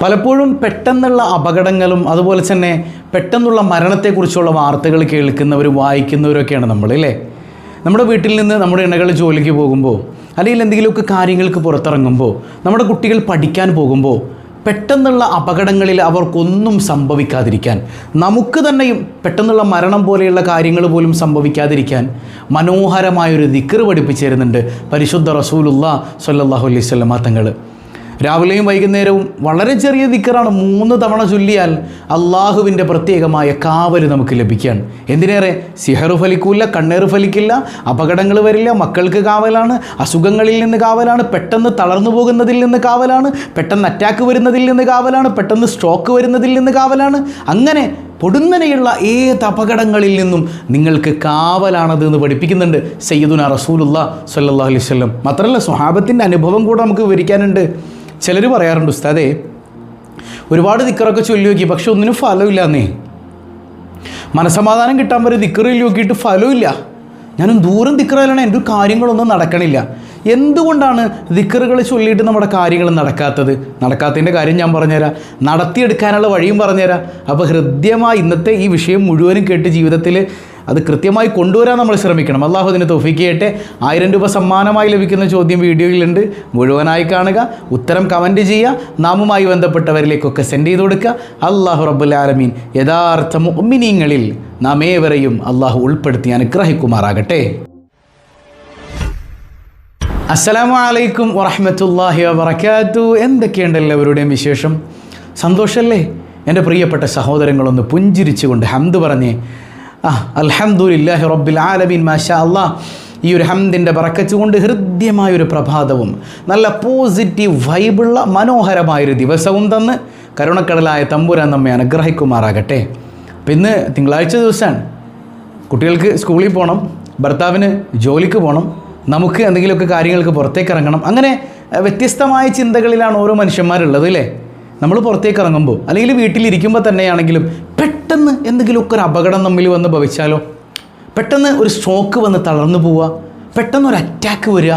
പലപ്പോഴും പെട്ടെന്നുള്ള അപകടങ്ങളും അതുപോലെ തന്നെ പെട്ടെന്നുള്ള മരണത്തെക്കുറിച്ചുള്ള വാർത്തകൾ കേൾക്കുന്നവരും വായിക്കുന്നവരൊക്കെയാണ് നമ്മൾ അല്ലേ നമ്മുടെ വീട്ടിൽ നിന്ന് നമ്മുടെ ഇണകൾ ജോലിക്ക് പോകുമ്പോൾ അല്ലെങ്കിൽ എന്തെങ്കിലുമൊക്കെ കാര്യങ്ങൾക്ക് പുറത്തിറങ്ങുമ്പോൾ നമ്മുടെ കുട്ടികൾ പഠിക്കാൻ പോകുമ്പോൾ പെട്ടെന്നുള്ള അപകടങ്ങളിൽ അവർക്കൊന്നും സംഭവിക്കാതിരിക്കാൻ നമുക്ക് തന്നെയും പെട്ടെന്നുള്ള മരണം പോലെയുള്ള കാര്യങ്ങൾ പോലും സംഭവിക്കാതിരിക്കാൻ മനോഹരമായൊരു ദിക്കറ് പഠിപ്പിച്ചു തരുന്നുണ്ട് പരിശുദ്ധ റസൂലുള്ള സല്ലാഹു അലൈഹി സ്വലമാ തങ്ങൾ രാവിലെയും വൈകുന്നേരവും വളരെ ചെറിയ ദിക്കറാണ് മൂന്ന് തവണ ചൊല്ലിയാൽ അള്ളാഹുവിന്റെ പ്രത്യേകമായ കാവൽ നമുക്ക് ലഭിക്കുകയാണ് എന്തിനേറെ? സിഹറു ഫലിക്കൂല കണ്ണേറ് ഫലിക്കില്ല അപകടങ്ങൾ വരില്ല മക്കൾക്ക് കാവലാണ് അസുഖങ്ങളിൽ നിന്ന് കാവലാണ് പെട്ടെന്ന് തളർന്നു പോകുന്നതിൽ നിന്ന് കാവലാണ് പെട്ടെന്ന് അറ്റാക്ക് വരുന്നതിൽ നിന്ന് കാവലാണ് പെട്ടെന്ന് സ്ട്രോക്ക് വരുന്നതിൽ നിന്ന് കാവലാണ്. അങ്ങനെ പൊടുന്നനെയുള്ള ഏത് അപകടങ്ങളിൽ നിന്നും നിങ്ങൾക്ക് കാവലാണത് എന്ന് പഠിപ്പിക്കുന്നുണ്ട് സയ്യിദുന റസൂലുള്ള സല്ലാ അലൈഹി മാത്രമല്ല സ്വഹാബത്തിന്റെ അനുഭവം കൂടെ നമുക്ക് വിവരിക്കാനുണ്ട്. ചിലർ പറയാറുണ്ട് ഉസ്താദേ ഒരുപാട് ദിക്കറൊക്കെ ചൊല്ലി നോക്കി പക്ഷെ ഒന്നിനും ഫലമില്ല എന്നേ മനസമാധാനം കിട്ടാൻ വരെ ദിക്കറിൽ നോക്കിയിട്ട് ഫലമില്ല ഞാനും ദൂരം ദിക്കറിലാണ് എന്റെ കാര്യങ്ങളൊന്നും നടക്കണില്ല. എന്തുകൊണ്ടാണ് ദിക്കറുകൾ ചൊല്ലിയിട്ട് നമ്മുടെ കാര്യങ്ങൾ നടക്കാത്തത്? നടക്കാത്തതിന്റെ കാര്യം ഞാൻ പറഞ്ഞുതരാം. നടത്തിയെടുക്കാനുള്ള വഴിയും പറഞ്ഞുതരാം. അപ്പോൾ ഹൃദ്യമായി ഇന്നത്തെ ഈ വിഷയം മുഴുവനും കേട്ട് ജീവിതത്തിൽ അത് കൃത്യമായി കൊണ്ടുവരാൻ നമ്മൾ ശ്രമിക്കണം. അള്ളാഹു അതിന് തോഫിക്ക് ചെയ്യട്ടെ ആയിരം രൂപ സമ്മാനമായി ലഭിക്കുന്ന ചോദ്യം വീഡിയോയിലുണ്ട്. മുഴുവനായി കാണുക. ഉത്തരം കമന്റ് ചെയ്യുക. നാമുമായി ബന്ധപ്പെട്ടവരിലേക്കൊക്കെ സെൻഡ് ചെയ്ത് കൊടുക്കുക. അള്ളാഹു റബ്ബുൽ ആലമീൻ യഥാർത്ഥ മുഅ്മിനീങ്ങളിൽ നാം ഏവരെയും അള്ളാഹു ഉൾപ്പെടുത്തി അനുഗ്രഹിക്കുമാറാകട്ടെ. അസ്സലാമു അലൈക്കും വറഹമത്തല്ലാഹി വബർക്കാത്തു എന്തൊക്കെയുണ്ട് എല്ലാവരുടെയും വിശേഷം? സന്തോഷമല്ലേ എന്റെ പ്രിയപ്പെട്ട സഹോദരങ്ങളൊന്ന് പുഞ്ചിരിച്ചുകൊണ്ട് ഹംദ് പറഞ്ഞേ. ആ അൽഹംദുലില്ലാഹി റബ്ബിൽ ആലമീൻ മാഷാ അല്ലാ ഈ ഒരു ഹംദിന്റെ പറക്കച്ചുകൊണ്ട് ഹൃദ്യമായൊരു പ്രഭാതവും നല്ല പോസിറ്റീവ് വൈബുള്ള മനോഹരമായൊരു ദിവസവും തന്ന് കരുണക്കടലായ തമ്പുരാൻ നമ്മെ അനുഗ്രഹിക്കുമാറാകട്ടെ. പിന്നെ തിങ്കളാഴ്ച ദിവസമാണ് കുട്ടികൾക്ക് സ്കൂളിൽ പോകണം ഭർത്താവിന് ജോലിക്ക് പോകണം നമുക്ക് എന്തെങ്കിലുമൊക്കെ കാര്യങ്ങൾക്ക് പുറത്തേക്ക് ഇറങ്ങണം. അങ്ങനെ വ്യത്യസ്തമായ ചിന്തകളിലാണ് ഓരോ മനുഷ്യന്മാരുള്ളത് അല്ലേ? നമ്മൾ പുറത്തേക്ക് ഇറങ്ങുമ്പോൾ അല്ലെങ്കിൽ വീട്ടിലിരിക്കുമ്പോൾ തന്നെയാണെങ്കിലും പെട്ടെന്ന് എന്തെങ്കിലുമൊക്കെ ഒരു അപകടം നമ്മിൽ വന്ന് ഭവിച്ചാലോ? പെട്ടെന്ന് ഒരു സ്ട്രോക്ക് വന്ന് തളർന്നു പോവുക. പെട്ടെന്ന് ഒരു അറ്റാക്ക് വരിക.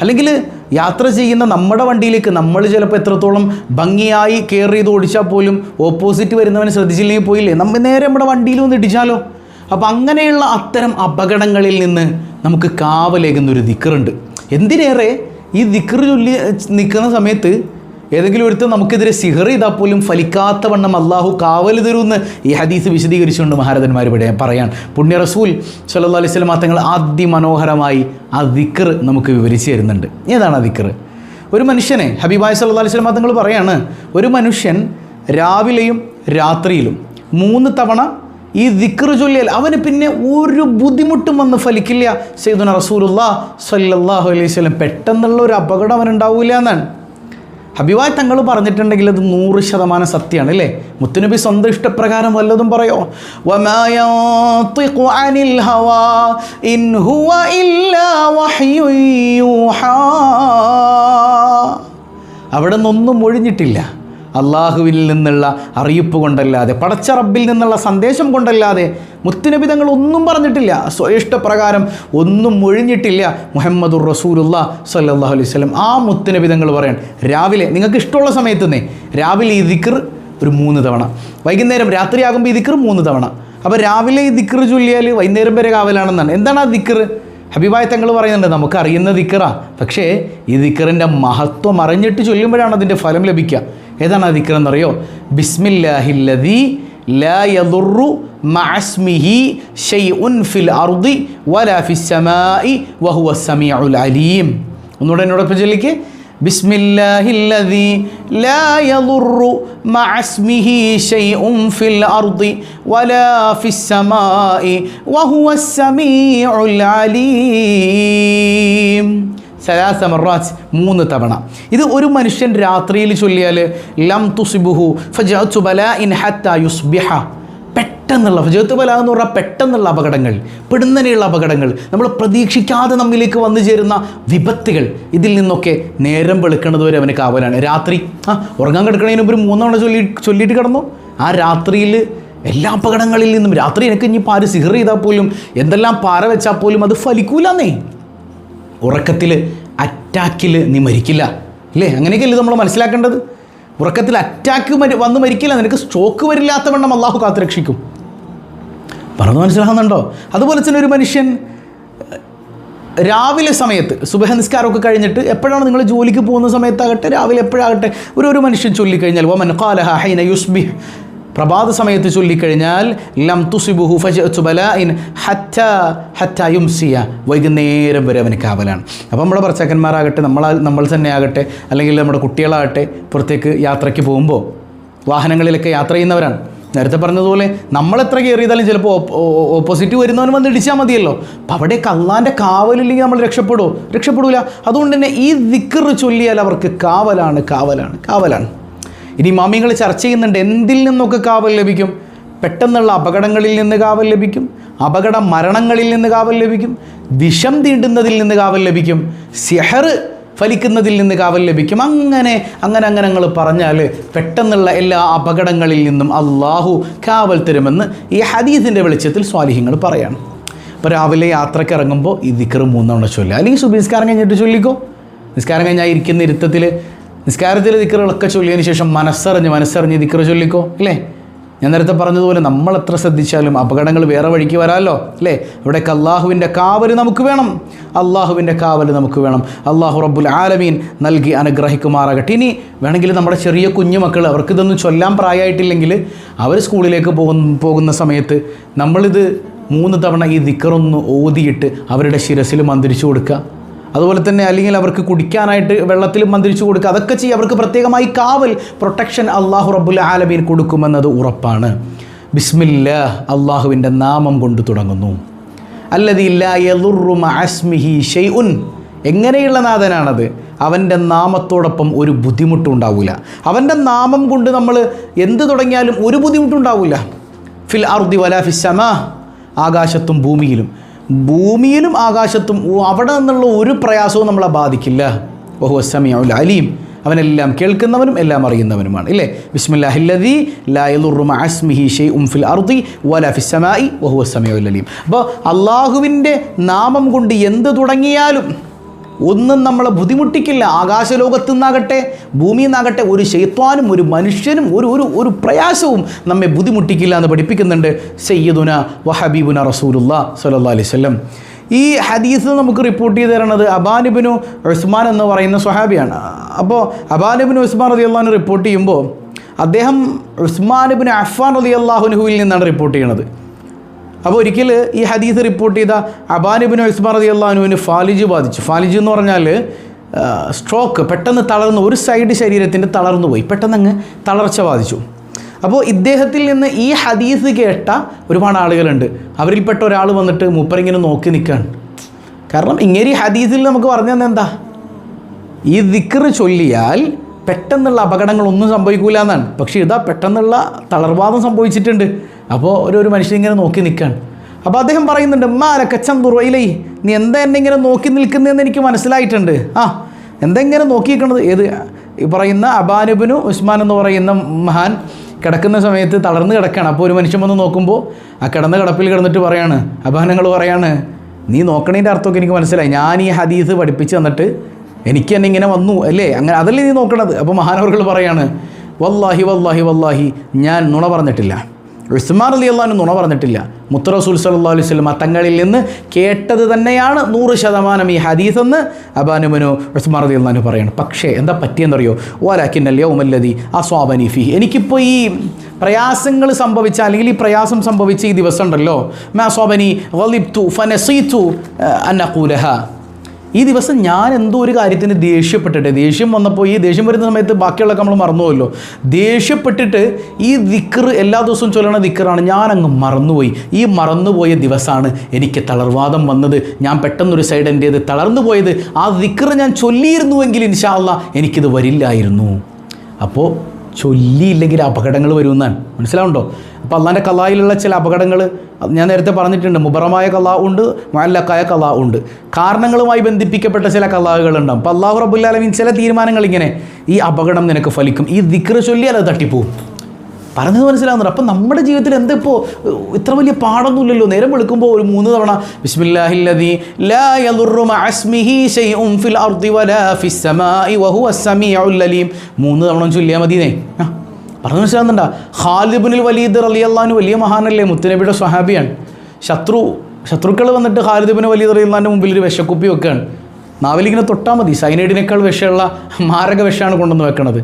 അല്ലെങ്കിൽ യാത്ര ചെയ്യുന്ന നമ്മുടെ വണ്ടിയിലേക്ക് നമ്മൾ ചിലപ്പോൾ എത്രത്തോളം ഭംഗിയായി കെയർ ചെയ്ത് ഓടിച്ചാൽ പോലും ഓപ്പോസിറ്റ് വരുന്നവനെ ശ്രദ്ധിച്ചില്ലെങ്കിൽ പോയില്ലേ? നമ്മൾ നേരെ നമ്മുടെ വണ്ടിയിൽ വന്ന് ഇടിച്ചാലോ? അപ്പോൾ അങ്ങനെയുള്ള അത്തരം അപകടങ്ങളിൽ നിന്ന് നമുക്ക് കാവലേകുന്ന ഒരു ദിക്കറുണ്ട്. എന്തിനേറെ? ഈ ദിക്കർ ചൊല്ലി നിൽക്കുന്ന സമയത്ത് ഏതെങ്കിലും ഒരുത്തം നമുക്കെതിരെ സിഹർ ചെയ്താൽ പോലും ഫലിക്കാത്ത വണ്ണം അള്ളാഹു കാവൽ തരുമെന്ന് ഈ ഹദീസ് വിശദീകരിച്ചുകൊണ്ട് മഹാരഥന്മാർ ഇവിടെ പറയാൻ പുണ്യ റസൂൽ സല്ലാ അലൈഹി വസല്ലം തങ്ങൾ അതിമനോഹരമായി ആ ദിക്കർ നമുക്ക് വിവരിച്ചു തരുന്നുണ്ട്. ഏതാണ് ആ ദിക്കർ ഒരു മനുഷ്യനെ ഹബീബായ് സല്ലാ അലൈഹി വസല്ലം തങ്ങൾ പറയാണ് ഒരു മനുഷ്യൻ രാവിലെയും രാത്രിയിലും മൂന്ന് തവണ ഈ ദിക്ർ ചൊല്ലിയാൽ അവന് പിന്നെ ഒരു ബുദ്ധിമുട്ടും വന്ന് ഫലിക്കില്ല. സയ്യിദുന റസൂലുല്ലാ സല്ലാഹു അലൈഹി വസല്ലം പെട്ടെന്നുള്ള ഒരു അപകടം അവനുണ്ടാവില്ല എന്നാണ്. ഹബിവായ് തങ്ങൾ പറഞ്ഞിട്ടുണ്ടെങ്കിൽ അത് നൂറ് ശതമാനം സത്യമാണ് അല്ലേ? മുത്തുനബി സ്വന്തം ഇഷ്ടപ്രകാരം വല്ലതും പറയോ? അവിടെ നിന്നൊന്നും ഒഴിഞ്ഞിട്ടില്ല. അള്ളാഹുവിൽ നിന്നുള്ള അറിയിപ്പ് കൊണ്ടല്ലാതെ പടച്ച റബ്ബിൽ നിന്നുള്ള സന്ദേശം കൊണ്ടല്ലാതെ മുത്തുനബിതങ്ങൾ ഒന്നും പറഞ്ഞിട്ടില്ല. സ്വയിഷ്ടപ്രകാരം ഒന്നും ഒഴിഞ്ഞിട്ടില്ല മുഹമ്മദുർ റസൂലുള്ള സല്ലാഹു അലൈഹി വസല്ലം. ആ മുത്തുനബിതങ്ങൾ പറയാൻ രാവിലെ നിങ്ങൾക്ക് ഇഷ്ടമുള്ള സമയത്ത് തന്നെ രാവിലെ ഈ ദിക്കർ ഒരു മൂന്ന് തവണ. വൈകുന്നേരം രാത്രിയാകുമ്പോൾ ഈ ദിക്കർ മൂന്ന് തവണ. അപ്പോൾ രാവിലെ ഈ ദിക്കർ ചൊല്ലിയാൽ വൈകുന്നേരം വരെ കാവലാണെന്നാണ്. എന്താണ് ആ ദിക്കർ ഹബീബായ തങ്ങൾ പറയുന്നുണ്ട് നമുക്ക് അറിയുന്ന ദിക്കറാ പക്ഷേ ഈ ദിക്കറിന്റെ മഹത്വം അറിഞ്ഞിട്ട് ചൊല്ലുമ്പോഴാണ് അതിന്റെ ഫലം ലഭിക്കുക. ഏതാണ് ആ ദിക്കർ എന്നറിയോ? ബിസ്മില്ലാഹില്ലതി ലാ യദുറു മഅസ്മിഹി ഷൈഉൻ ഫിൽ അർദി വലാ ഫിസ് സമാഇ അലീം. ഒന്നുകൂടെ എന്നോടൊപ്പം ചൊല്ലിക്ക്. ബിസ്മില്ലാഹില്ലതി ലാ യദുറു മഅസ്മിഹി ഷൈഉൻ ഫിൽ അർദി വലാ ഫിസ് സമാഇ അലീം. സലാസ മറാസ് മൂന്ന് തവണ. ഇത് ഒരു മനുഷ്യൻ രാത്രിയിൽ ചൊല്ലിയാൽ ലം തുസിബുഹു ഫജഅതു ബലാഇൻ ഹത്താ യുസ്ബിഹ. പെട്ടെന്നുള്ള ഫജത്ത് ബല എന്ന് പറഞ്ഞാൽ പെട്ടെന്നുള്ള അപകടങ്ങൾ പെടുന്നനെയുള്ള അപകടങ്ങൾ. നമ്മൾ പ്രതീക്ഷിക്കാതെ നമ്മിലേക്ക് വന്നു ചേരുന്ന വിപത്തുകൾ. ഇതിൽ നിന്നൊക്കെ നേരം വെളുക്കുന്നത് വരെ അവന് കാവലാണ്. രാത്രി ആ ഉറങ്ങാൻ കിടക്കണതിന് മുമ്പ് മൂന്നവണ ചൊല്ലി ചൊല്ലിയിട്ട് കിടന്നു. ആ രാത്രിയിൽ എല്ലാ അപകടങ്ങളിൽ നിന്നും രാത്രി എനിക്ക് ഇനി പാര് സിഹർ ചെയ്താൽ പോലും എന്തെല്ലാം പാര വെച്ചാൽ പോലും അത് ഫലിക്കൂലെന്നേ. ഉറക്കത്തിൽ അറ്റാക്കിൽ നീ മരിക്കില്ല. ഇല്ലേ? അങ്ങനെയൊക്കെയല്ലേ നമ്മൾ മനസ്സിലാക്കേണ്ടത്? ഉറക്കത്തിൽ അറ്റാക്ക് മരി വന്ന് മരിക്കില്ല. നിനക്ക് സ്ട്രോക്ക് വരില്ലാത്ത വണ്ണം അള്ളാഹു കാത്തുരക്ഷിക്കും പറഞ്ഞു മനസ്സിലാകുന്നുണ്ടോ അതുപോലെ തന്നെ ഒരു മനുഷ്യൻ രാവിലെ സമയത്ത് സുബഹ നിസ്കാരമൊക്കെ കഴിഞ്ഞിട്ട് എപ്പോഴാണ് നിങ്ങൾ ജോലിക്ക് പോകുന്ന സമയത്താകട്ടെ രാവിലെ എപ്പോഴാകട്ടെ ഒരു ഒരു മനുഷ്യൻ ചൊല്ലിക്കഴിഞ്ഞാൽ വമൻ കാലഹ ഹൈന യുസ്ബിഹ് പ്രഭാത സമയത്ത് ചൊല്ലിക്കഴിഞ്ഞാൽ ലം തുസിബുഹു ഫജഅതു ബലാഇൻ ഹറ്റ ഹത്ത യുംസിയ. വൈകുന്നേരം വരെ അവന് കാവലാണ്. അപ്പോൾ നമ്മുടെ ഭർത്താക്കന്മാരാകട്ടെ നമ്മൾ നമ്മൾ തന്നെ ആകട്ടെ അല്ലെങ്കിൽ നമ്മുടെ കുട്ടികളാകട്ടെ പുറത്തേക്ക് യാത്രയ്ക്ക് പോകുമ്പോൾ വാഹനങ്ങളിലൊക്കെ യാത്ര ചെയ്യുന്നവരാണ്. നേരത്തെ പറഞ്ഞതുപോലെ നമ്മളെത്ര കയറിയതാലും ചിലപ്പോൾ ഓപ്പോസിറ്റ് വരുന്നവൻ വന്ന് ഇടിച്ചാൽ മതിയല്ലോ. അപ്പം അവിടെയൊക്കെ അള്ളാന്റെ കാവലില്ലെങ്കിൽ നമ്മൾ രക്ഷപ്പെടുമോ രക്ഷപ്പെടില്ല അതുകൊണ്ട് തന്നെ ഈ ദിക്കറ് ചൊല്ലിയാൽ അവർക്ക് കാവലാണ് കാവലാണ് കാവലാണ്. ഇനി മാമിങ്ങൾ ചർച്ച ചെയ്യുന്നുണ്ട് എന്തിൽ നിന്നൊക്കെ കാവൽ ലഭിക്കും? പെട്ടെന്നുള്ള അപകടങ്ങളിൽ നിന്ന് കാവൽ ലഭിക്കും? അപകട മരണങ്ങളിൽ നിന്ന് കാവൽ ലഭിക്കും? വിഷം തീണ്ടുന്നതിൽ നിന്ന് കാവൽ ലഭിക്കും? സിഹർ ഫലിക്കുന്നതിൽ നിന്ന് കാവൽ ലഭിക്കും? അങ്ങനെ അങ്ങനെ അങ്ങനെ ഞങ്ങൾ പറഞ്ഞാൽ പെട്ടെന്നുള്ള എല്ലാ അപകടങ്ങളിൽ നിന്നും അള്ളാഹു കാവൽ തരുമെന്ന് ഈ ഹദീസിന്റെ വെളിച്ചത്തിൽ സ്വാലിഹ്യങ്ങൾ പറയാണ്. അപ്പോൾ രാവിലെ യാത്രയ്ക്ക് ഇറങ്ങുമ്പോൾ ഈ ദിക്കർ മൂന്നവണ ചൊല്ലുക. അല്ലെങ്കിൽ സുബിസ്കാരം കഴിഞ്ഞിട്ട് ചൊല്ലിക്കോ? നിസ്കാരം കഴിഞ്ഞാൽ ഇരിക്കുന്ന ഇരുത്തത്തിൽ നിസ്കാരത്തിൽ ദിക്കറുകളൊക്കെ ചൊല്ലിയതിന് ശേഷം മനസ്സറിഞ്ഞ് മനസ്സറിഞ്ഞ് ദിക്കറ് ചൊല്ലിക്കോ? അല്ലേ ഞാൻ നേരത്തെ പറഞ്ഞതുപോലെ നമ്മൾ എത്ര ശ്രദ്ധിച്ചാലും അപകടങ്ങൾ വേറെ വഴിക്ക് വരാമല്ലോ അല്ലേ ഇവിടേക്ക് അള്ളാഹുവിന്റെ കാവൽ നമുക്ക് വേണം. അള്ളാഹുവിന്റെ കാവൽ നമുക്ക് വേണം. അള്ളാഹു റബ്ബുൽ ആലമീൻ നൽകി അനുഗ്രഹിക്കുമാറാകട്ടെ. ഇനി വേണമെങ്കിൽ നമ്മുടെ ചെറിയ കുഞ്ഞു മക്കൾ അവർക്കിതൊന്നും ചൊല്ലാൻ പ്രായമായിട്ടില്ലെങ്കിൽ അവർ സ്കൂളിലേക്ക് പോകുന്ന പോകുന്ന സമയത്ത് നമ്മളിത് മൂന്ന് തവണ ഈ ദിക്കറൊന്ന് ഓതിയിട്ട് അവരുടെ ശിരസിൽ മന്ത്രിച്ചു കൊടുക്കുക. അതുപോലെ തന്നെ അല്ലെങ്കിൽ അവർക്ക് കുടിക്കാനായിട്ട് വെള്ളത്തിൽ മന്ത്രിച്ചു കൊടുക്കുക. അതൊക്കെ ചെയ്യുക അവർക്ക് പ്രത്യേകമായി കാവൽ പ്രൊട്ടക്ഷൻ അള്ളാഹു റബ്ബുൽ ആലമീൻ കൊടുക്കുമെന്നത് ഉറപ്പാണ്. ബിസ്മില്ല അള്ളാഹുവിന്റെ നാമം കൊണ്ട് തുടങ്ങുന്നു. അല്ലതില്ലാസ്മിഹി ഉൻ എങ്ങനെയുള്ള നാഥനാണത്? അവന്റെ നാമത്തോടൊപ്പം ഒരു ബുദ്ധിമുട്ടുണ്ടാവില്ല അവന്റെ നാമം കൊണ്ട് നമ്മൾ എന്ത് തുടങ്ങിയാലും ഒരു ബുദ്ധിമുട്ടുണ്ടാവില്ല ഫിൽ അർദി വലാ ഫിസ്സമാ ആകാശത്തും ഭൂമിയിലും. ഭൂമിയിലും ആകാശത്തും അവിടെ നിന്നുള്ള ഒരു പ്രയാസവും നമ്മളെ ബാധിക്കില്ല. ബഹു അസമിയുൽ അലീം. അവനെല്ലാം കേൾക്കുന്നവനും എല്ലാം അറിയുന്നവനുമാണ്. ഇല്ലേ? ബിസ്മില്ലാഹില്ലദി ലായലുറുമ അസ്മിഹി ഷെയ് ഫിൽ അർദി വല ഫിസ് സമായി വഹു അലീം. അപ്പോൾ അള്ളാഹുവിന്റെ നാമം കൊണ്ട് എന്ത് തുടങ്ങിയാലും ഒന്നും നമ്മളെ ബുദ്ധിമുട്ടിക്കില്ല. ആകാശലോകത്തു നിന്നാകട്ടെ ഭൂമിയിൽ നിന്നാകട്ടെ ഒരു ശൈത്വാനും ഒരു മനുഷ്യനും ഒരു ഒരു ഒരു പ്രയാസവും നമ്മെ ബുദ്ധിമുട്ടിക്കില്ല എന്ന് പഠിപ്പിക്കുന്നുണ്ട് സയ്യിദുന വഹബീബുന സല്ലാ അലൈഹി സ്വലം ഈ ഹദീസ് നമുക്ക് റിപ്പോർട്ട് ചെയ്ത് തരണത് അബാനിബിനു ഉസ്മാൻ എന്ന് പറയുന്ന സ്വഹാബിയാണ്. അപ്പോൾ അബാനിബിന് ഉസ്മാൻ റതി അള്ളഹാൻ റിപ്പോർട്ട് ചെയ്യുമ്പോൾ അദ്ദേഹം ഉസ്മാൻ ഉസ്മാനിബിന് അഫ്ഫാൻ റതി അള്ളാഹുനുഹുവിൽ നിന്നാണ് റിപ്പോർട്ട് ചെയ്യണത്. അപ്പോൾ ഒരിക്കൽ ഈ ഹദീസ് റിപ്പോർട്ട് ചെയ്ത അബാനിബിൻ ഉസ്മാർ അതി അള്ളാഹുവിന് ഫാലിജ് ബാധിച്ചു. ഫാലിജ് എന്ന് പറഞ്ഞാൽ സ്ട്രോക്ക് പെട്ടെന്ന് തളർന്നു ഒരു സൈഡ് ശരീരത്തിന്റെ തളർന്നു പോയി. പെട്ടെന്ന് അങ്ങ് തളർച്ച ബാധിച്ചു. അപ്പോൾ ഇദ്ദേഹത്തിൽ നിന്ന് ഈ ഹദീസ് കേട്ട ഒരുപാട് ആളുകളുണ്ട്. അവരിൽപ്പെട്ട ഒരാൾ വന്നിട്ട് മൂപ്പരിങ്ങനെ നോക്കി നിൽക്കുകയാണ് കാരണം ഇങ്ങനെ ഈ ഹദീസിൽ നമുക്ക് പറഞ്ഞു തന്നെ എന്താ? ഈ ദിക്കറ് ചൊല്ലിയാൽ പെട്ടെന്നുള്ള അപകടങ്ങളൊന്നും സംഭവിക്കൂല എന്നാണ്. പക്ഷേ ഇതാ പെട്ടെന്നുള്ള തളർവാദം സംഭവിച്ചിട്ടുണ്ട്. അപ്പോൾ ഒരു ഒരു മനുഷ്യൻ ഇങ്ങനെ നോക്കി നിൽക്കുകയാണ് അപ്പോൾ അദ്ദേഹം പറയുന്നുണ്ട് മാലക്കച്ചം തുറയിലേ നീ എന്താ എന്നെ ഇങ്ങനെ നോക്കി നിൽക്കുന്നതെന്ന് എനിക്ക് മനസ്സിലായിട്ടുണ്ട്. ആ എന്താ ഇങ്ങനെ നോക്കി നിൽക്കുന്നത് ഏത് ഈ പറയുന്ന അബാനുബിനു ഉസ്മാൻ എന്ന് പറയുന്ന മഹാൻ കിടക്കുന്ന സമയത്ത് തളർന്ന് കിടക്കുകയാണ് അപ്പോൾ ഒരു മനുഷ്യൻ വന്ന് നോക്കുമ്പോൾ ആ കിടന്ന കിടപ്പിൽ കിടന്നിട്ട് പറയാണ് അബാനങ്ങൾ പറയാണ് നീ നോക്കണതിന്റെ അർത്ഥമൊക്കെ എനിക്ക് മനസ്സിലായി. ഞാൻ ഈ ഹദീസ് പഠിപ്പിച്ച് തന്നിട്ട് എനിക്ക് തന്നെ ഇങ്ങനെ വന്നു അല്ലേ? അങ്ങനെ അതല്ലേ നീ നോക്കണത്? അപ്പോൾ മഹാനവർകൾ പറയാണ് വല്ലാഹി വല്ലാഹി വല്ലാഹി ഞാൻ നുണ പറഞ്ഞിട്ടില്ല. ഉസ്മാൻ അലി അള്ളഹാനും നുണ പറഞ്ഞിട്ടില്ല. മുത്തറസൂൽ സല്ലാ അലൈഹി സ്വലമ തങ്ങളിൽ നിന്ന് കേട്ടത് തന്നെയാണ് നൂറ് ശതമാനം ഈ ഹദീസ് എന്ന് അബാനുമനു ഉസ്മാൻ അലി അള്ളഹാനു പറയണം. പക്ഷേ എന്താ പറ്റിയെന്നറിയോ? ഓലാക്കിൻ അല്ലയോ ഉമല്ലതി അസ്വാബനി ഫി എനിക്കിപ്പോൾ ഈ പ്രയാസങ്ങൾ സംഭവിച്ച അല്ലെങ്കിൽ ഈ പ്രയാസം സംഭവിച്ച ഈ ദിവസം ഉണ്ടല്ലോ മാ സ്വാബനി വലിബ്തു ഫനസീത്തു അന്നഖൂലഹ ഈ ദിവസം ഞാൻ എന്തോ ഒരു കാര്യത്തിന് ദേഷ്യപ്പെട്ടിട്ട് ദേഷ്യം വന്നപ്പോൾ ഈ ദേഷ്യം വരുന്ന സമയത്ത് ബാക്കിയുള്ള നമ്മൾ മറന്നുപോയല്ലോ. ദേഷ്യപ്പെട്ടിട്ട് ഈ ദിക്കർ എല്ലാ ദിവസവും ചൊല്ലണ ദിക്കറാണ് അങ്ങ് മറന്നുപോയി. ഈ മറന്നുപോയ ദിവസമാണ് എനിക്ക് തളർവാദം വന്നത്. ഞാൻ പെട്ടെന്നൊരു സൈഡ് എന്റേത് തളർന്നു പോയത് ആ ദിക്കർ ഞാൻ ചൊല്ലിയിരുന്നുവെങ്കിൽ ഇൻഷാല്ല എനിക്കിത് വരില്ലായിരുന്നു. അപ്പോൾ ചൊല്ലിയില്ലെങ്കിൽ അപകടങ്ങൾ വരുമെന്നാണ്. മനസ്സിലാവുണ്ടോ അപ്പോൾ അള്ളാന്റെ കലായിലുള്ള ചില അപകടങ്ങൾ ഞാൻ നേരത്തെ പറഞ്ഞിട്ടുണ്ട്. മുബറമായ കലാ ഉണ്ട് മുഅല്ലക്കായ കലാ ഉണ്ട്. കാരണങ്ങളുമായി ബന്ധിപ്പിക്കപ്പെട്ട ചില കലാകളുണ്ടാവും. അപ്പോൾ അള്ളാഹു റബുല്ലാലമീൻ ചില തീരുമാനങ്ങൾ ഇങ്ങനെ ഈ അപകടം നിനക്ക് ഫലിക്കും. ഈ ദിക്ർ ചൊല്ലി അത് തട്ടിപ്പോവും. പറഞ്ഞത് മനസ്സിലാവുന്നുണ്ട്. അപ്പം നമ്മുടെ ജീവിതത്തിൽ എന്താ ഇപ്പോൾ ഇത്ര വലിയ പാടൊന്നുമില്ലല്ലോ. നേരം വിളിക്കുമ്പോൾ ഒരു മൂന്ന് തവണ ബിസ്മില്ലാഹില്ലദീ ഫിൽ അർദി വലാ മൂന്ന് തവണ ചൊല്ലിയാൽ മതിയേ ആ. പറഞ്ഞു മനസ്സിലാകുന്നുണ്ടോ ഖാലിബുനിൽ വലീദ് റളിയല്ലാഹു വലിയ മഹാനല്ലേ മുത്തുനബിയുടെ സ്വഹാബിയാണ്. ശത്രു ശത്രുക്കൾ വന്നിട്ട് ഖാലിദിബിന് വലിയ റളിയല്ലാഹുവിന്റെ മുമ്പിൽ ഒരു വിഷക്കുപ്പി വെക്കുകയാണ് നാവിലിങ്ങനെ തൊട്ടാൽ മതി. സൈനൈഡിനേക്കാൾ വിഷമുള്ള മാരക വിഷമാണ് കൊണ്ടുവന്ന് വെക്കണത്.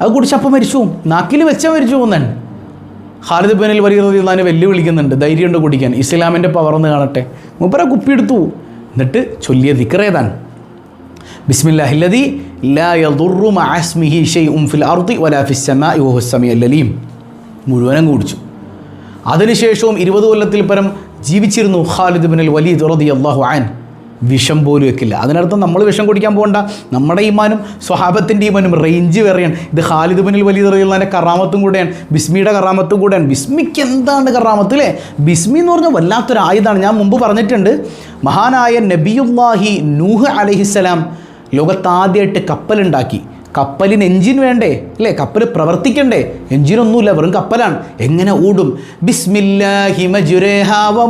അത് കുടിച്ചപ്പം മരിച്ചു. പോകും നാക്കിൽ വെച്ചാൽ മരിച്ചു പോകുന്നതാണ് ഖാലിദ് ബിനിൽ വലിയ റളിയല്ലാഹുവിനെ വെല്ലുവിളിക്കുന്നുണ്ട്. ധൈര്യമുണ്ട് കുടിക്കാൻ. ഇസ്ലാമിന്റെ പവർന്ന് കാണട്ടെ. മുപ്പര കുപ്പി എടുത്തു എന്നിട്ട് ചൊല്ലിയ ദിക്റേതാണ് അലീം. മുഴുവനും കുടിച്ചു. അതിനുശേഷവും ഇരുപത് കൊല്ലത്തിൽ പരം ജീവിച്ചിരുന്നു ഖാലിദ് വലിയ വലീദ് അള്ളാഹു ആൻ വിഷം പോലും വെക്കില്ല. അതിനർത്ഥം നമ്മൾ വിഷം കുടിക്കാൻ പോകണ്ട. നമ്മുടെ ഈമാനും സ്വഹാബത്തിന്റെ ഈമാനും റേഞ്ച് വേറെയാണ്. ഇത് ഖാലിദ് ബിനിൽ വലിയ റളിയല്ലാഹുവിന്റെ കറാമത്തും കൂടെയാണ്. ബിസ്മിയുടെ കറാമത്തും കൂടെയാണ്. ബിസ്മിക്ക് എന്താണ് കറാമത്ത് അല്ലേ ബിസ്മി എന്ന് പറഞ്ഞാൽ വല്ലാത്തൊരു ആയുധമാണ്. ഞാൻ മുമ്പ് പറഞ്ഞിട്ടുണ്ട്. മഹാനായ നബിയുല്ലാഹി നൂഹ് അലഹിസ്സലാം ലോകത്താദ്യമായിട്ട് കപ്പലുണ്ടാക്കി. കപ്പലിന് എഞ്ചിൻ വേണ്ടേ? അല്ലേ? കപ്പൽ പ്രവർത്തിക്കണ്ടേ? എഞ്ചിനൊന്നുമില്ല വെറും കപ്പലാണ്. എങ്ങനെ ഓടും? ബിസ്മില്ലാഹി മജുരേഹ വ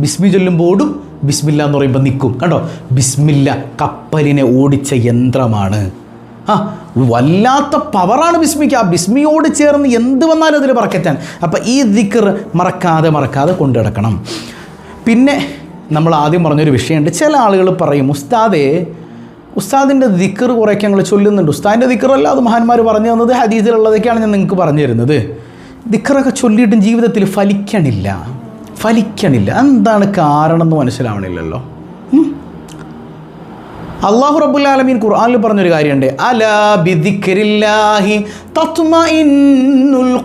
ബിസ്മി ചൊല്ലുമ്പോൾ ഓടും. ബിസ്മില്ല എന്ന് പറയുമ്പോൾ നിൽക്കും കണ്ടോ? ബിസ്മില്ല കപ്പലിനെ ഓടിച്ച യന്ത്രമാണ്. ആ വല്ലാത്ത പവറാണ് ബിസ്മിക്ക്. ആ ബിസ്മിയോട് ചേർന്ന് എന്ത് വന്നാലും അതിൽ പറക്കറ്റാൻ. അപ്പം ഈ ദിക്കർ മറക്കാതെ മറക്കാതെ കൊണ്ടുനടക്കണം പിന്നെ നമ്മൾ ആദ്യം പറഞ്ഞൊരു വിഷയമുണ്ട്. ചില ആളുകൾ പറയും ഉസ്താദേ ഉസ്താദിന്റെ ദിക്കർ കുറേയൊക്കെ ഞങ്ങൾ ചൊല്ലുന്നുണ്ട്. ഉസ്താദിന്റെ ദിക്കറല്ല അത് മഹാന്മാർ പറഞ്ഞു തന്നത് ഹദീസിലുള്ളതൊക്കെയാണ് ഞാൻ നിങ്ങൾക്ക് പറഞ്ഞു തരുന്നത്. ദിക്കറൊക്കെ ചൊല്ലിയിട്ടും ജീവിതത്തിൽ ഫലിക്കണില്ല. ഫലിക്കണില്ല. എന്താണ് കാരണം എന്ന് മനസ്സിലാവണില്ലല്ലോ. അള്ളാഹു റബ്ബുൽ ഖുർആാനിൽ പറഞ്ഞൊരു കാര്യമുണ്ട്. അലാ ബിദിക്രില്ലാഹി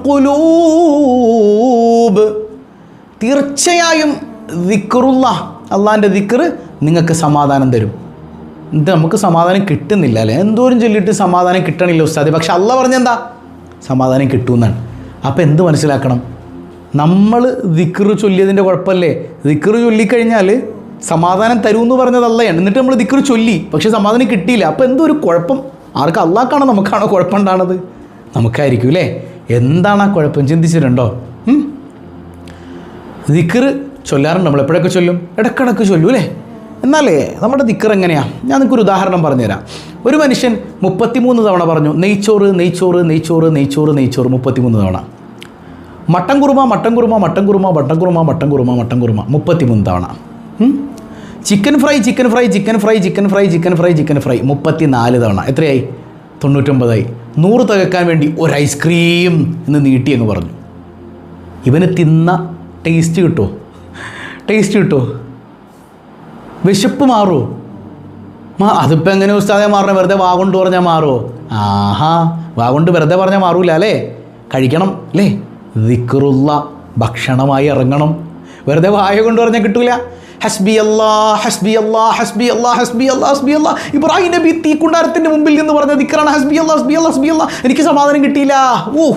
ഖുലൂബ്. തീർച്ചയായും ദിക്റുള്ള അള്ളാഹിന്റെ ദിക്ർ നിങ്ങൾക്ക് സമാധാനം തരും. ഇത് നമുക്ക് സമാധാനം കിട്ടുന്നില്ല അല്ലേ? എന്തോരം ചൊല്ലിയിട്ട് സമാധാനം കിട്ടണില്ല ഉസ്താദ്. പക്ഷെ അല്ല പറഞ്ഞെന്താ? സമാധാനം കിട്ടുമെന്നാണ് അപ്പോൾ എന്ത് മനസ്സിലാക്കണം? നമ്മൾ ദിക്ർ ചൊല്ലിയതിന്റെ കുഴപ്പമല്ലേ ദിക്ർ ചൊല്ലിക്കഴിഞ്ഞാൽ സമാധാനം തരുമെന്ന് പറഞ്ഞതല്ല എന്നിട്ട് നമ്മൾ ദിക്ർ ചൊല്ലി പക്ഷെ സമാധാനം കിട്ടിയില്ല. അപ്പോൾ എന്തോ ഒരു കുഴപ്പം? ആർക്ക് അള്ളാക്കാണോ നമുക്കാണോ കുഴപ്പം ഉണ്ടാണത് നമുക്കായിരിക്കും അല്ലേ? എന്താണ് ആ കുഴപ്പം? ചിന്തിച്ചിട്ടുണ്ടോ? ദിക്റ് ചൊല്ലാറുണ്ട്. നമ്മൾ എപ്പോഴൊക്കെ ചൊല്ലും? ഇടക്കിടക്ക് ചൊല്ലും അല്ലേ? എന്നാലേ നമ്മുടെ ദിക്കർ എങ്ങനെയാണ് ഞാൻ നിങ്ങൾക്കൊരു ഉദാഹരണം പറഞ്ഞുതരാം. ഒരു മനുഷ്യൻ മുപ്പത്തിമൂന്ന് തവണ പറഞ്ഞു നെയ്ച്ചോറ് നെയ്ച്ചോറ് നെയ്ച്ചോറ് നെയ്ച്ചോറ് നെയ്ച്ചോറ് മുപ്പത്തിമൂന്ന് തവണ. Mutton korma mutton korma mutton korma mutton korma mutton korma mutton korma മുപ്പത്തിമൂന്ന് തവണ. Chicken fry chicken fry chicken fry chicken fry chicken fry chicken fry മുപ്പത്തി നാല് തവണ. എത്രയായി? തൊണ്ണൂറ്റൊമ്പതായി. നൂറ് തകക്കാൻ വേണ്ടി ഒരു ഐസ്ക്രീം എന്ന് നീട്ടി അങ്ങ് പറഞ്ഞു. ഇവന് തിന്ന ടേസ്റ്റ് കിട്ടുമോ ടേസ്റ്റ് കിട്ടുമോ വിശപ്പ് മാറുമോ മാ അതിപ്പോൾ എങ്ങനെ ഉസ്താദെ മാറണേ? വെറുതെ വാ കൊണ്ട് പറഞ്ഞാൽ മാറുമോ ആഹാ വാ കൊണ്ട് വെറുതെ പറഞ്ഞാൽ മാറൂല അല്ലേ? കഴിക്കണം അല്ലേ? വിക്റുള്ള ഭക്ഷണമായി ഇറങ്ങണം. വെറുതെ വായ കൊണ്ട് പറഞ്ഞാൽ കിട്ടൂല. ഹസ്ബി അല്ലാ ഹസ്ബി അല്ലാ ഹസ്ബി അല്ലാ ഹസ്ബി അല്ലാ ഹസ്ബി അല്ലാ ഇബ്രാഹിം നബി തീ തീക്കുണ്ടാരത്തിന്റെ മുമ്പിൽ നിന്ന് പറഞ്ഞ ദിക്കറാണ് ഹസ്ബി അല്ലാ ഹസ്ബി അല്ലാ ഹസ്ബി അല്ലാ എനിക്ക് സമാധാനം കിട്ടിയില്ല. ഓ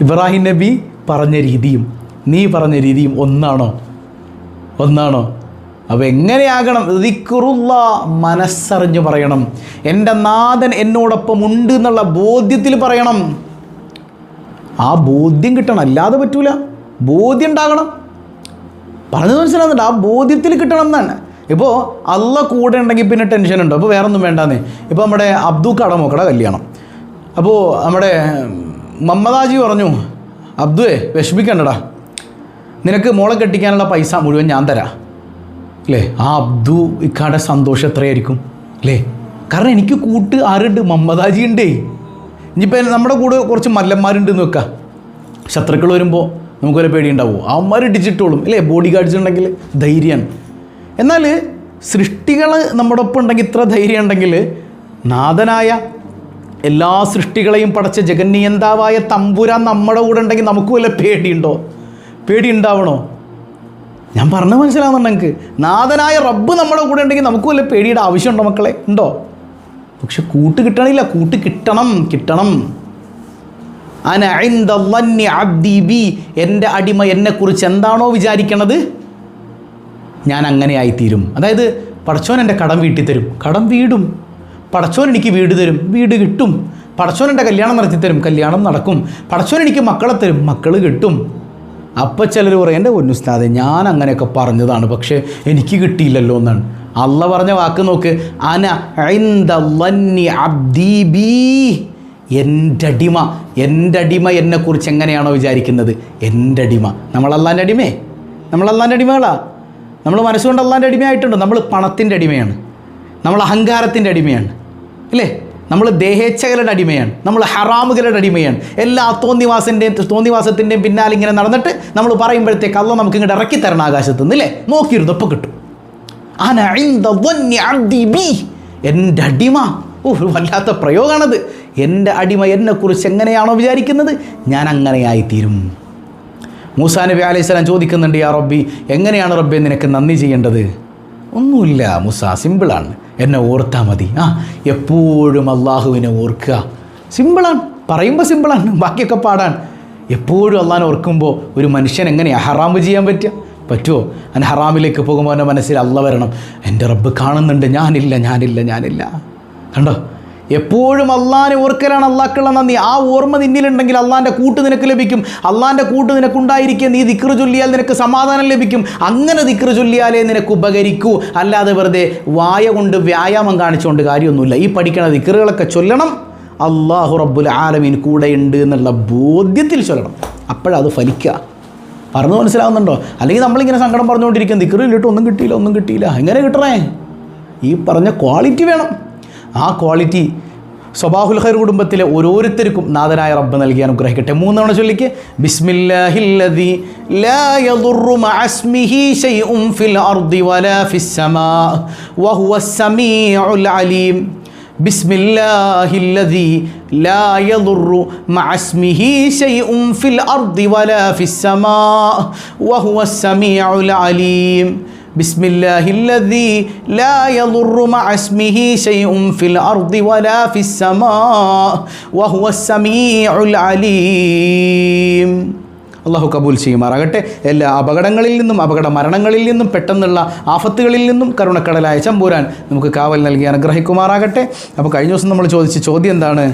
ഇബ്രാഹിം നബി പറഞ്ഞ രീതിയും നീ പറഞ്ഞ രീതിയും ഒന്നാണോ? ഒന്നാണോ? അപ്പോൾ എങ്ങനെയാകണം? ദിക്കുറുള്ള മനസ്സറിഞ്ഞ് പറയണം. എന്റെ നാഥൻ എന്നോടൊപ്പം ഉണ്ട് എന്നുള്ള ബോധ്യത്തിൽ പറയണം. ആ ബോധ്യം കിട്ടണം. അല്ലാതെ പറ്റൂല. ബോധ്യം ഉണ്ടാകണം. പറഞ്ഞത് മനസ്സിലാകുന്നുണ്ട് ആ ബോധ്യത്തിൽ കിട്ടണം എന്നാണ്. ഇപ്പോൾ അല്ല കൂടെ ഉണ്ടെങ്കിൽ പിന്നെ ടെൻഷൻ ഉണ്ടോ. അപ്പോൾ വേറെ ഒന്നും വേണ്ടാന്നേ. ഇപ്പോൾ നമ്മുടെ അബ്ദു കടമോക്കട കല്യാണം. അപ്പോൾ നമ്മുടെ മമ്മദാജി പറഞ്ഞു അബ്ദുവേ വിഷമിക്കണ്ടടാ. നിനക്ക് മോളെ കെട്ടിക്കാനുള്ള പൈസ മുഴുവൻ ഞാൻ തരാം. അല്ലേ ആ അബ്ദു ഇക്കാടെ സന്തോഷം എത്രയായിരിക്കും? അല്ലേ കാരണം എനിക്ക് കൂട്ട് ആരുണ്ട്? മമ്മദാജി ഉണ്ടേ ഇനിയിപ്പോൾ നമ്മുടെ കൂടെ കുറച്ച് മല്ലന്മാരുണ്ട് എന്ന് വെക്കാം. ശത്രുക്കൾ വരുമ്പോൾ നമുക്കൊരു പേടി ഉണ്ടാവുമോ അവന്മാർ ഇടിച്ചിട്ടോളും. അല്ലേ ബോഡി ഗാർഡ്സ് ഉണ്ടെങ്കിൽ ധൈര്യമാണ്. എന്നാൽ സൃഷ്ടികൾ നമ്മുടെ ഒപ്പം ഉണ്ടെങ്കിൽ ഇത്ര ധൈര്യം ഉണ്ടെങ്കിൽ നാഥനായ എല്ലാ സൃഷ്ടികളെയും പടച്ച ജഗന്നിയന്താവായ തമ്പുരാൻ നമ്മുടെ കൂടെ ഉണ്ടെങ്കിൽ നമുക്ക് വല്ല പേടിയുണ്ടോ? പേടി ഉണ്ടാവണോ ഞാൻ പറഞ്ഞു മനസ്സിലാവുന്നുണ്ട് നിങ്ങൾക്ക് നാഥനായ റബ്ബ് നമ്മുടെ കൂടെ ഉണ്ടെങ്കിൽ നമുക്ക് വല്ല പേടിയുടെ ആവശ്യമുണ്ടോ മക്കളെ? ഉണ്ടോ? പക്ഷെ കൂട്ട് കിട്ടണില്ല. കൂട്ട് കിട്ടണം. കിട്ടണം. എന്റെ അടിമ എന്നെക്കുറിച്ച് എന്താണോ വിചാരിക്കണത്? ഞാൻ അങ്ങനെ ആയിത്തീരും അതായത് പടച്ചോൻ എന്റെ കടം വീട്ടി തരും കടം വീടും. പടച്ചോൻ എനിക്ക് വീട് തരും. വീട് കിട്ടും. പടച്ചോൻ എന്റെ കല്യാണം നടത്തി തരും കല്യാണം നടക്കും. പടച്ചോൻ എനിക്ക് മക്കളെ തരും. മക്കൾ കിട്ടും. അപ്പം ചിലർ പറയും എന്റെ പൊന്നുസ്താദെ ഞാൻ അങ്ങനെയൊക്കെ പറഞ്ഞതാണ് പക്ഷേ എനിക്ക് കിട്ടിയില്ലല്ലോ എന്നാണ്. അല്ല പറഞ്ഞ വാക്ക് നോക്ക് അന ഐന്ദ ലന്നി അബ്ദീ ബി എന്റെ അടിമ എന്റെ അടിമ എന്നെക്കുറിച്ച് എങ്ങനെയാണോ വിചാരിക്കുന്നത്? എന്റെ അടിമ. നമ്മൾ അള്ളാന്റെ അടിമേ നമ്മൾ അള്ളാന്റെ അടിമകളാ? നമ്മൾ മനസ്സുകൊണ്ട് അള്ളാന്റെ അടിമയായിട്ടുണ്ട്. നമ്മൾ പണത്തിന്റെ അടിമയാണ്. നമ്മൾ അഹങ്കാരത്തിന്റെ അടിമയാണ്. ഇല്ലേ നമ്മൾ ദേഹേച്ഛകളുടെ അടിമയാണ്. നമ്മൾ ഹറാമുകളുടെ അടിമയാണ്. എല്ലാ തോന്നിവാസിന്റെയും തോന്നിവാസത്തിന്റെയും പിന്നാലെ ഇങ്ങനെ നടന്നിട്ട് നമ്മൾ പറയുമ്പോഴത്തേക്ക് അള്ള നമുക്ക് ഇങ്ങോട്ട് ഇറക്കി തരണം ആകാശത്ത് നിന്ന് അല്ലേ നോക്കിയിരുന്നു ഒപ്പം കിട്ടും. എന്റെ അടിമ. ഓ വല്ലാത്ത പ്രയോഗമാണത് എന്റെ അടിമ എന്നെക്കുറിച്ച് എങ്ങനെയാണോ വിചാരിക്കുന്നത്? ഞാൻ അങ്ങനെയായിത്തീരും. മൂസാ നബി അലൈഹി സ്വലാം ചോദിക്കുന്നുണ്ട് യാ റബ്ബി എങ്ങനെയാണ് റബ്ബി നിനക്ക് നന്ദി ചെയ്യേണ്ടത്? ഒന്നുമില്ല മൂസ സിമ്പിളാണ്. എന്നെ ഓർത്താൽ മതി. ആ എപ്പോഴും അള്ളാഹുവിനെ ഓർക്കുക. സിമ്പിളാണ് പറയുമ്പോൾ സിമ്പിളാണ് ബാക്കിയൊക്കെ പാടാണ്. എപ്പോഴും അള്ളാഹിനെ ഓർക്കുമ്പോൾ ഒരു മനുഷ്യൻ എങ്ങനെയാണ് ഹറാമ് ചെയ്യാൻ പറ്റുക? പറ്റുമോ അവൻ ഹറാമിലേക്ക് പോകുമ്പോൾ അവന്റെ മനസ്സിൽ അള്ള വരണം. എന്റെ റബ്ബ് കാണുന്നുണ്ട്. ഞാനില്ല ഞാനില്ല ഞാനില്ല. കണ്ടോ? എപ്പോഴും അള്ളാഹിനെ ഓർക്കലാണ് അള്ളാഹ്ക്കുള്ള നന്ദി. ആ ഓർമ്മ നിന്നിലുണ്ടെങ്കിൽ അള്ളാഹിന്റെ കൂട്ട് നിനക്ക് ലഭിക്കും. അള്ളാഹിന്റെ കൂട്ട് നിനക്കുണ്ടായിരിക്കുക നീ ദിക്റ് ചൊല്ലിയാൽ നിനക്ക് സമാധാനം ലഭിക്കും. അങ്ങനെ ദിക്റ് ചൊല്ലിയാലേ നിനക്ക് ഉപകരിക്കൂ. അല്ലാതെ വെറുതെ വായ കൊണ്ട് വ്യായാമം കാണിച്ചുകൊണ്ട് കാര്യമൊന്നുമില്ല. ഈ പഠിക്കണ ദിക്റുകളൊക്കെ ചൊല്ലണം. അള്ളാഹു റബ്ബുൽ ആലമീൻ കൂടെയുണ്ട് എന്നുള്ള ബോധ്യത്തിൽ ചൊല്ലണം. അപ്പോഴത് ഫലിക്കുക പറഞ്ഞു മനസ്സിലാവുന്നുണ്ടോ? അല്ലെങ്കിൽ നമ്മളിങ്ങനെ സങ്കടം പറഞ്ഞുകൊണ്ടിരിക്കും. ദിക്റിലിട്ട് ഒന്നും കിട്ടിയില്ല ഒന്നും കിട്ടിയില്ല. എങ്ങനെ കിട്ടണേ? ഈ പറഞ്ഞ ക്വാളിറ്റി വേണം. ആ ക്വാളിറ്റി സ്വബാഹുൽ ഖൈർ കുടുംബത്തിലെ ഓരോരുത്തർക്കും നാഥനായ റബ്ബ് നൽകി അനുഗ്രഹിക്കട്ടെ മൂന്നവണ ചൊല്ലിക്ക് ബിസ്മില്ലാഹില്ലദി ലാ യദുറു മഅസ്മിഹി ശൈഉൻ ഫിൽ അർദി വലാ ഫിസ് സമാ വഹുവസ് സമീഉൽ അലീം بسم الله الذي لا يضر مع اسمه شيء في الأرض ولا في السماء وهو السميع العليم ബിസ്മില്ലാഹില്ലദീ ലാ യദുറു മഅസ്മിഹി ശൈഉൻ ഫിൽ അർദി വലാ ഫിസ് സമാ വഹുവസ് സമീഉൽ അലീം. അള്ളാഹു കബൂൽ ചെയ്യുമാറാകട്ടെ. എല്ലാ അപകടങ്ങളിൽ നിന്നും അപകട മരണങ്ങളിൽ നിന്നും പെട്ടെന്നുള്ള ആഫത്തുകളിൽ നിന്നും കരുണക്കടലായ ചമ്പൂരാൻ നമുക്ക് കാവൽ നൽകി അനുഗ്രഹിക്കുമാറാകട്ടെ. അപ്പോൾ കഴിഞ്ഞ ദിവസം നമ്മൾ ചോദിച്ച ചോദ്യം എന്താണ്?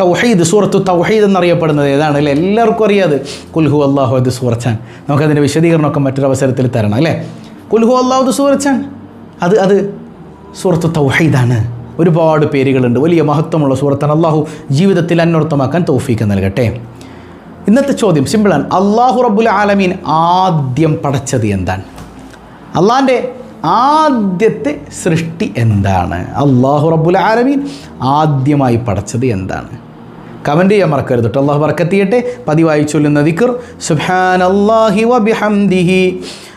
തൗഹീദ് സൂറത്തു തൗഹീദ് എന്നറിയപ്പെടുന്നത് ഏതാണ്? അല്ലേ? എല്ലാവർക്കും അറിയാതെ. കുൽഹു അള്ളാഹു അത് സൂറച്ചാൻ നമുക്കതിന്റെ വിശദീകരണമൊക്കെ മറ്റൊരു അവസരത്തിൽ തരണം അല്ലേ? കുൽഹു അള്ളാഹു സൂറച്ചാണ് അത് അത് സൂറത്ത് തൗഹീദാണ്. ഒരുപാട് പേരുകളുണ്ട്. വലിയ മഹത്വമുള്ള സൂറത്താണ്. അള്ളാഹു ജീവിതത്തിൽ അന്വർത്ഥമാക്കാൻ തൗഫീക്ക് നൽകട്ടെ. ഇന്നത്തെ ചോദ്യം സിമ്പിളാണ്. അള്ളാഹു റബ്ബുൽ ആലമീൻ ആദ്യം പടച്ചത് എന്താണ്? അള്ളാഹിന്റെ ആദ്യത്തെ സൃഷ്ടി എന്താണ്? അള്ളാഹു റബ്ബുൽ ആലമീൻ ആദ്യമായി പടച്ചത് എന്താണ്? കമന്റ് ചെയ്യാൻ മറക്കരുത്. കേട്ടോ അള്ളാഹു ബർക്കത്തിയട്ടെ പതിവായി ചൊല്ലുന്ന ദിക്കർ സുഹാൻ അള്ളാഹി വബിഹംദിഹി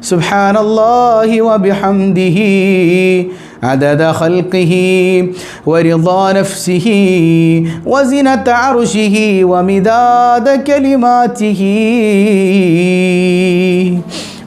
سبحان الله وبحمده عدد خلقه ورضا نفسه وزنة عرشه ومداد كلماته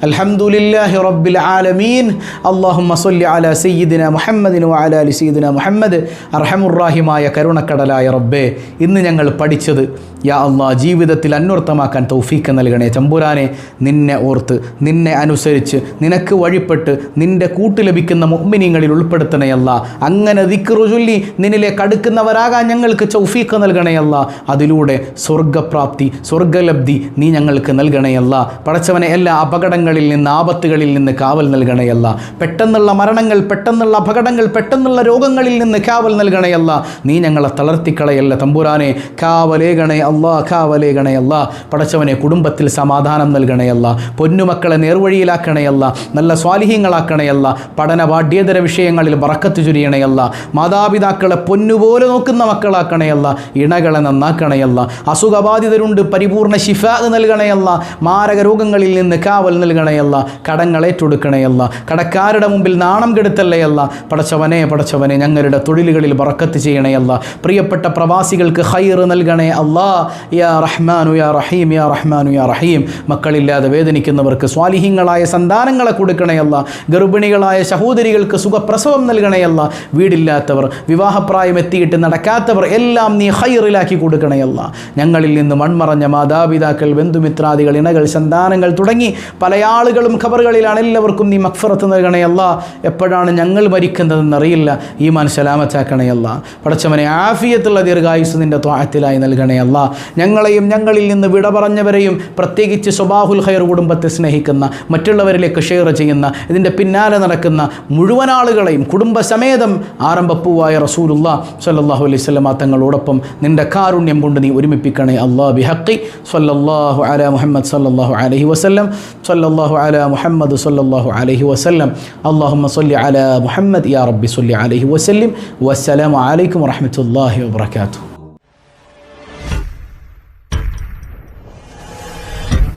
الحمد لله رب العالمين اللهم صل على سيدنا محمد وعلى ال سيدنا محمد അർഹമുറാഹിമായ കരുണക്കടലായ റബ്ബേ ഇന്ന് ഞങ്ങൾ പഠിച്ചത് യാ അള്ളാ ജീവിതത്തിൽ അന്വർത്ഥമാക്കാൻ തൗഫീക്ക് നൽകണേ. ചമ്പുരാനെ നിന്നെ ഓർത്ത് നിന്നെ അനുസരിച്ച് നിനക്ക് വഴിപ്പെട്ട് നിന്റെ കൂട്ട് ലഭിക്കുന്ന മുഗ്മിനിങ്ങളിൽ ഉൾപ്പെടുത്തണേ അല്ല. അങ്ങനെ ദിക്റു ചൊല്ലി നിന്നിലേക്ക് അടുക്കുന്നവരാകാൻ ഞങ്ങൾക്ക് ചൗഫീക്ക് നൽകണയല്ല അതിലൂടെ സ്വർഗപ്രാപ്തി സ്വർഗലബ്ധി നീ ഞങ്ങൾക്ക് നൽകണയല്ല പടച്ചവനെ എല്ലാ അപകടങ്ങളിൽ നിന്ന് ആപത്തുകളിൽ നിന്ന് കാവൽ നൽകണയല്ല പെട്ടെന്നുള്ള മരണങ്ങൾ പെട്ടെന്നുള്ള അപകടങ്ങൾ പെട്ടെന്നുള്ള രോഗങ്ങളിൽ നിന്ന് കാവൽ നൽകണയല്ല നീ ഞങ്ങളെ തളർത്തിക്കളയല്ല തമ്പുരാനെ. കാവലേകണേ അല്ലാ കാവലേകണേ അല്ല പടച്ചവനെ കുടുംബത്തിൽ സമാധാനം നൽകണയല്ല പൊന്നുമക്കളെ നേർവഴിയിലാക്കണയല്ല നല്ല സ്വാലിഹ്യങ്ങളാക്കണയല്ല പഠന പാഠ്യേതര വിഷയങ്ങളിൽ വറക്കത്ത് ചുരിയണയല്ല മാതാപിതാക്കളെ പൊന്നുപോലെ നോക്കുന്ന മക്കളാക്കണയല്ല ഇണകളെ നന്നാക്കണയല്ല അസുഖബാധിതരുണ്ട് പരിപൂർണ ശിഫ നൽകണയല്ല മാരക രോഗങ്ങളിൽ നിന്ന് കാവൽ നൽകണയല്ല കടങ്ങളേറ്റെടുക്കണയല്ല കടക്കാരുടെ മുമ്പിൽ നാണം കെടുത്തല്ലയല്ല പടച്ചവനെ പടച്ചവനെ ഞങ്ങളുടെ തൊഴിലുകളിൽ വറക്കത്ത് ചെയ്യണയല്ല പ്രിയപ്പെട്ട പ്രവാസികൾക്ക് ഹൈർ നൽകണേ അല്ലാ യാ റഹ്മാനു യാ റഹീം യാ റഹ്മാനു യാ റഹീം. മക്കളില്ലാതെ വേദനിക്കുന്നവർക്ക് സ്വാലിഹിങ്ങളായ സന്താനങ്ങളെ കൊടുക്കണയല്ല ഗർഭിണികളായ സഹോദരികൾക്ക് സുഖപ്രസവം നൽകണയല്ല വീടില്ലാത്തവർ വിവാഹപ്രായം എത്തിയിട്ട് നടക്കാത്തവർ എല്ലാം നീ ഹൈറിലാക്കി കൊടുക്കണയല്ല ഞങ്ങളിൽ നിന്ന് മൺമറഞ്ഞ മാതാപിതാക്കൾ ബന്ധുമിത്രാദികൾ ഇണകൾ സന്താനങ്ങൾ തുടങ്ങി പല ആളുകളും ഖബറുകളിലാണ് എല്ലാവർക്കും നീ മക്ഫറത്ത് നൽകണയല്ല എപ്പോഴാണ് ഞങ്ങൾ മരിക്കുന്നതെന്നറിയില്ല ഈ മനസ്സലാമത്താക്കണയല്ല പടച്ചവനെ ആഫിയത്തുള്ള ദീർഘായുസ് നിന്റെ ത്വാഹത്തിലായി നൽകണയല്ല ഞങ്ങളെയും ഞങ്ങളിൽ നിന്ന് വിട പറഞ്ഞവരെയും പ്രത്യേകിച്ച് സ്വബാഹുൽ ഖൈർ കുടുംബത്തെ സ്നേഹിക്കുന്ന മറ്റുള്ളവരിലേക്ക് ഷെയർ ചെയ്യുന്ന ഇതിന്റെ പിന്നാലെ നടക്കുന്ന മുഴുവൻ ആളുകളെയും കുടുംബസമേതം ആരംഭപ്പൂവായ റസൂലുള്ള സല്ലാഹു അലൈഹി സ്വലമ തങ്ങളോടൊപ്പം നിന്റെ കാരുണ്യം കൊണ്ട് നീ ഒരുമിപ്പിക്കണേ. അള്ളാ ബിഹക്കി സല്ലല്ലാഹു അല മുഹമ്മദ് സല്ലല്ലാഹു അലൈഹി വസല്ലം സല്ലല്ലാഹു അല മുഹമ്മദ് സല്ലല്ലാഹു അലൈഹി വസല്ലം. അള്ളാഹുമ്മ സല്ലി അല മുഹമ്മദ് യാ റബ്ബി സല്ലി അലൈഹി വസല്ലിം. വസ്സലാമു അലൈക്കും വറഹ്മത്തുള്ളാഹി വബറകാതുഹു.